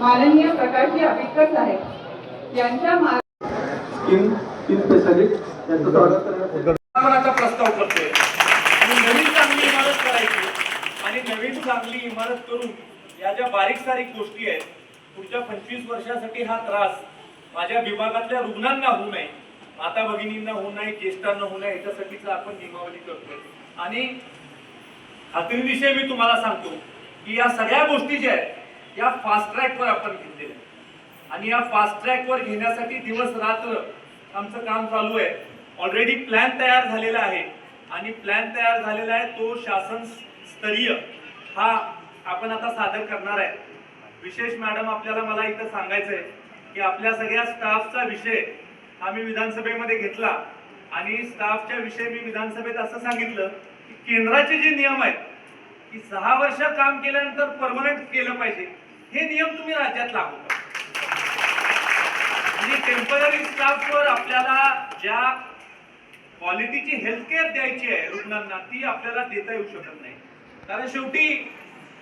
माननीय प्रकाशजी आंबेडकर साहेब यांच्या स्पेशालिस्ट यांचं स्वागत प्रस्ताव करतोय. आणि नवीन चांगली इमारत करायची. आणि नवीन चांगली इमारत करून या ज्या बारीक सारीक गोष्टी आहेत पुढच्या पंचवीस वर्षासाठी हा त्रास माझ्या विभागातल्या रुग्णांना होऊ नये माता भगिनींना होऊ नये ज्येष्ठांना होऊ नये याच्यासाठीच आपण नियमावली करतोय. आणि खात्रीविषयी मी तुम्हाला सांगतो की या सगळ्या गोष्टी ज्या आहेत या फास्ट ट्रॅकवर आपण घेतले आणि या फास्ट ट्रॅकवर घेण्यासाठी दिवस रात्र आमचं काम चालू आहे. ऑलरेडी प्लॅन तयार झालेला आहे. आणि प्लॅन तयार झालेला आहे तो शासन स्तरीय. हा आपण आता सादर करणार आहे. विशेष मॅडम आपल्याला मला इथं सांगायचं आहे की आपल्या सगळ्या स्टाफचा विषय हा मी विधानसभेमध्ये घेतला. आणि स्टाफच्या विषयी मी विधानसभेत असं सांगितलं की केंद्राचे जे नियम आहेत की सहा वर्ष काम केल्यानंतर परमनंट केलं पाहिजे. हे नियम तुम्ही राज्यात लागू करा. म्हणजे टेंपररी स्टाफवर आपल्याला ज्या क्वालिटीची हेल्थकेअर द्यायची आहे रुग्णांना ती आपल्याला देता येऊ शकत नाही. कारण शेवटी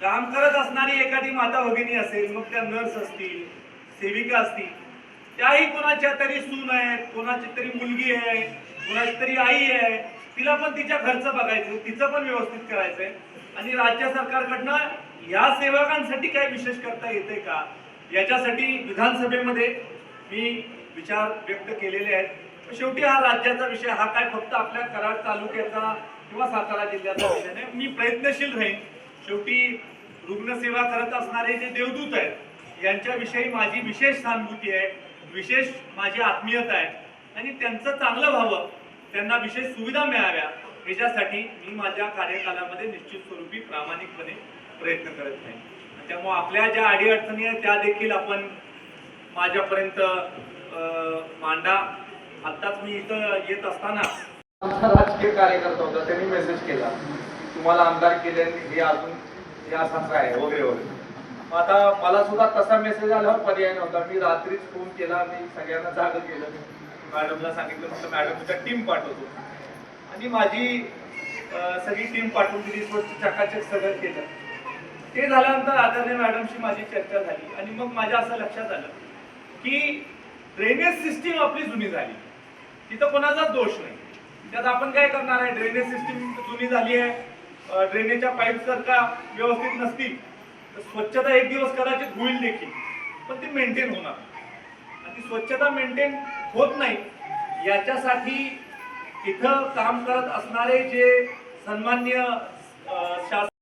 काम करत असणारी एखादी माता भगिनी असेल मग त्या नर्स असतील सेविका असतील त्याही कोणाच्या तरी सून आहेत कोणाची तरी मुलगी आहे कोणाची तरी आई आहे तिला पण तिच्या खर्च बघायचं तिचं पण व्यवस्थित करायचंय. आणि राज्य सरकारकडनं या सेवकांसाठी काय विशेष करता येते का? याच्यासाठी विधानसभेमध्ये मी विचार व्यक्त केलेले आहेत. शेवटी हा राज्याचा विषय हा काय फक्त आपल्या कराड तालुक्याचा किंवा सातारा जिल्ह्याचा विषय नाही. मी प्रयत्नशील राहीन. शेवटी रुग्णसेवा करत असणारे जे देवदूत आहेत यांच्याविषयी माझी विशेष सहानुभूती आहे विशेष माझी आत्मीयता आहे. आणि त्यांचं चांगलं व्हावं त्यांना विशेष सुविधा मिळाव्या याच्यासाठी मी माझ्या कार्यकालामध्ये निश्चित स्वरूपी प्रामाणिकपणे प्रयत्न करत नाही त्यामुळे आपल्या ज्या अडीअडचणी आहेत त्या देखील आपण माझ्यापर्यंत मांडा. आत्ताच मी इथं येत असताना आमचा राजकीय कार्यकर्ता होता त्यांनी मेसेज केला. तुम्हाला आमदार केले हे अजून हे असं असं आहे वगैरे वगैरे. मग आता मला सुद्धा तसा मेसेज आल्यावर पर्याय नव्हता. मी रात्रीच फोन केला मी सगळ्यांना जाग केलं. मॅडमला सांगितलं म्हटलं तुझ्या टीम पाठवतो. मी माझी सगळी टीम पाठवून दिली स्वच्छ चकाचक सगळं केलं. ते झाल्यानंतर आदरणीय मॅडमशी माझी चर्चा झाली. आणि मग माझ्या असं लक्षात आलं की ड्रेनेज सिस्टीम आपली जुनी झाली. तिथं कोणाचाच दोष नाही. त्यात आपण काय करणार आहे? ड्रेनेज सिस्टीम जुनी झाली आहे. ड्रेनेजच्या पाईप जर का व्यवस्थित नसतील तर स्वच्छता एक दिवस कदाचित होईल देखील. पण ती मेंटेन होणार. आणि ती स्वच्छता मेंटेन होत नाही याच्यासाठी इथं काम करत असणारे जे सन्मान्य शास शासन